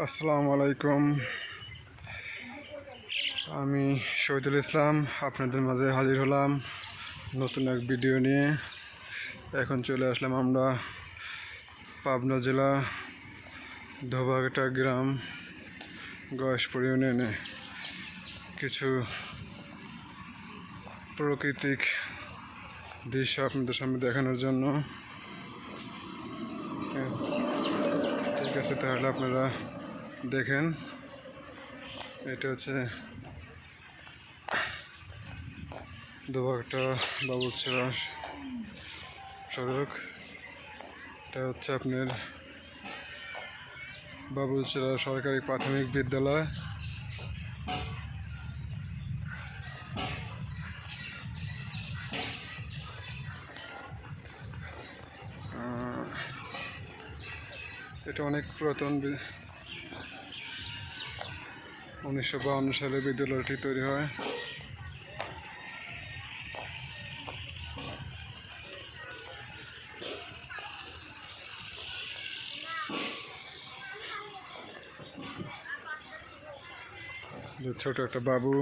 আসসালামু আলাইকুম। আমি শহীদুল ইসলাম, আপনাদের মাঝে হাজির হলাম নতুন এক ভিডিও নিয়ে। এখন চলে আসলাম আমরা পাবনা জেলা ধোবাঘাটা গ্রাম গয়েশপুর ইউনিয়নে। কিছু প্রাকৃতিক দৃশ্য আপনাদের সামনে দেখানোর জন্য। ঠিক আছে, তাহলে আপনারা দেখেন, এটা হচ্ছে দুবাগটা বাবুরচরা সড়ক এটা হচ্ছে আপনার বাবুলচরা সরকারি প্রাথমিক বিদ্যালয়। এটা অনেক পুরাতন উনিশশো সালে বিদ্যালয়টি তৈরি হয়। ছোট একটা বাবু।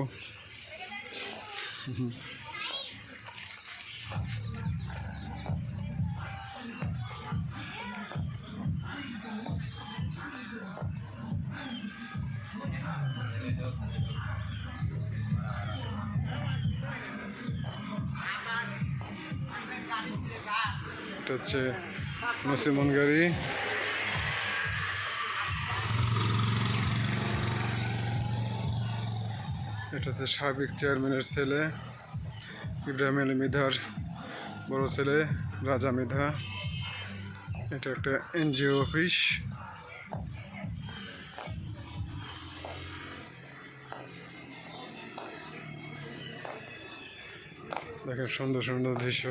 এটা হচ্ছে নসিমন গাড়ি এটা হচ্ছে সাবেক চেয়ারম্যানের ছেলে, ইব্রাহিম আলী মিধার বড় ছেলে, রাজা মিধা। এটা একটা এনজিও অফিস। দেখেন সুন্দর সুন্দর দৃশ্য।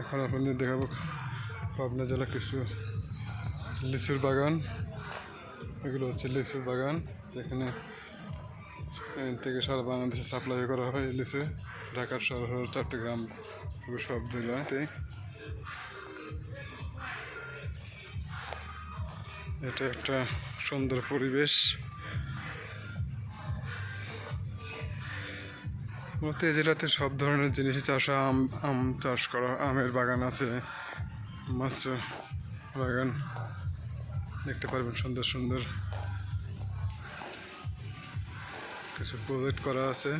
এখন আপনাদের দেখাবো পাবনা জেলা কিছু লিচুর বাগান। এগুলো হচ্ছে লিচুর বাগান। এখান থেকে সারা বাংলাদেশে সাপ্লাই করা হয় লিচু। ঢাকার শহর, চট্টগ্রাম সব জেলাতে। এটা একটা সুন্দর পরিবেশ। এই জেলাতে সব ধরনের জিনিসই চাষ হয়। আম আম চাষ করা, আমের বাগান আছে, মাছ বাগান, দেখতে পারবেন সুন্দর সুন্দর কিছু প্রজেক্ট করা আছে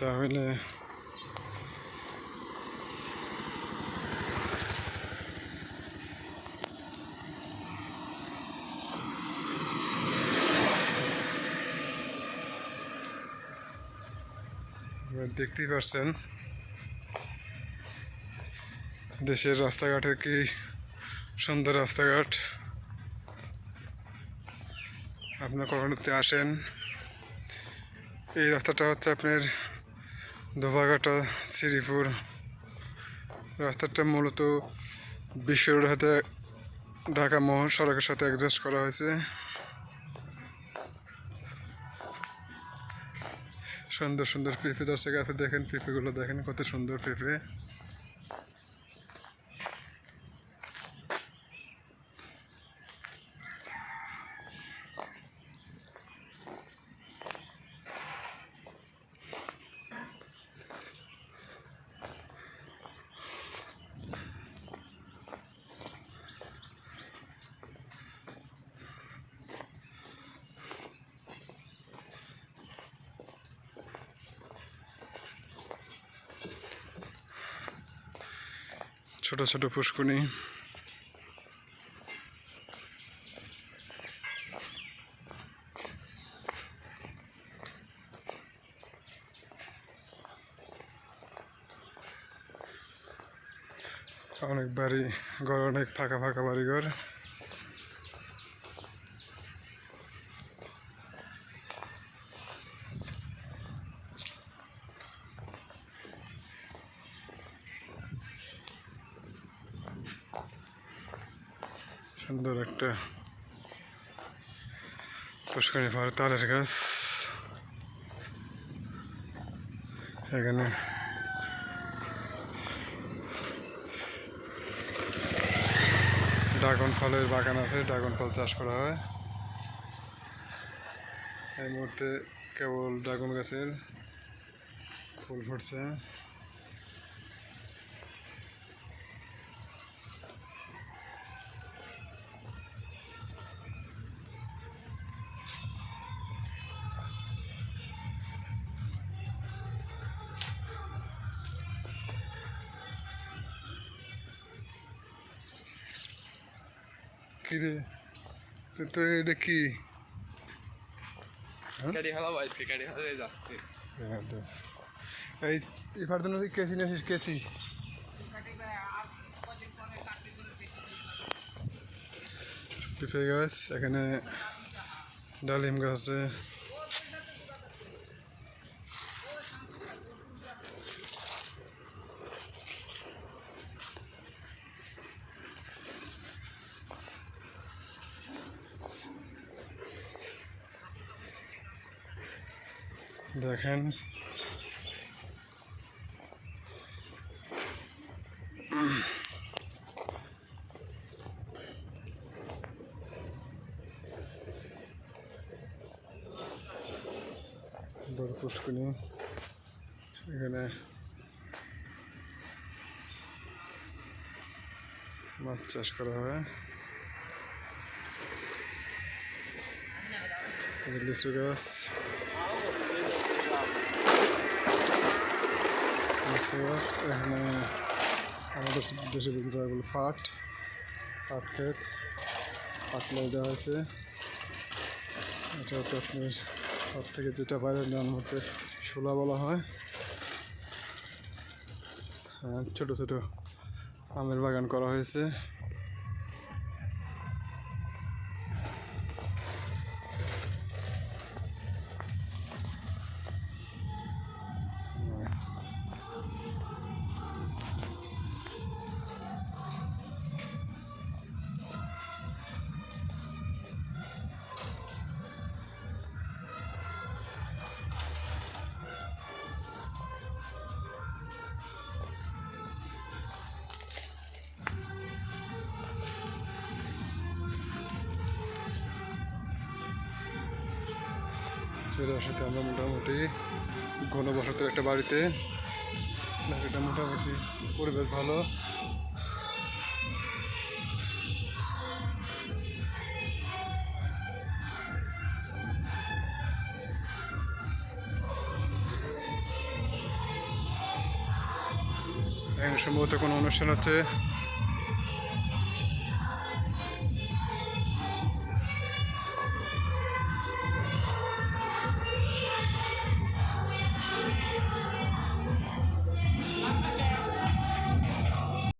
তাহলে দেখতেই পারছেন, দেশের রাস্তাঘাটের কি সুন্দর রাস্তাঘাট? আপনার কখনোতে আসেন? এই রাস্তাটা হচ্ছে আপনার ধোবাঘাটা শ্রীপুর। রাস্তাটা মূলত বিশ্ব রোড হাতে ঢাকা মহাসড়কের সাথে অ্যাডজাস্ট করা হয়েছে। সুন্দর সুন্দর পেঁপে দর্শক আপনি দেখেন পেঁপেগুলো দেখেন, কত সুন্দর পেঁপে ছোট ছোট পুষ্কুনি। অনেক বাড়ি ঘর অনেক ফাঁকা ফাঁকা বাড়ি ঘর সুন্দর একটা পুষ্করণী পাহাড় তালের গাছ। এখানে ড্রাগন ফলের বাগান আছে, ড্রাগন ফল চাষ করা হয়। এই মুহূর্তে কেবল ড্রাগন গাছের ফুল ফুটছে। কি রে তো তোর এটা কি? হ্যাঁ? হ্যাঁ। এই এবার তো নদী কেচি নিয়েছিস পেঁপে গাছ এখানে ডালিম গাছ আছে। দেখেন। পুষ্কনি এখানে মাছ চাষ করা হয়। লিচু গাছ লিচু গাছ এখানে আমাদের দেশে বিক্রি হয় বলে পাট পাট ক্ষেত পাট লাই দেওয়া হয়েছে। এটা হচ্ছে আপনার পাট থেকে যেটা বাইরে নেওয়ার মধ্যে শোলা বলা হয়। হ্যাঁ, ছোট ছোট আমের বাগান করা হয়েছে। চলে আসাতে আমরা মোটামুটি ঘনবসতের একটা বাড়িতে। এটা মোটামুটি পরিবেশ ভালো। সম্ভবত কোনো অনুষ্ঠান হচ্ছে।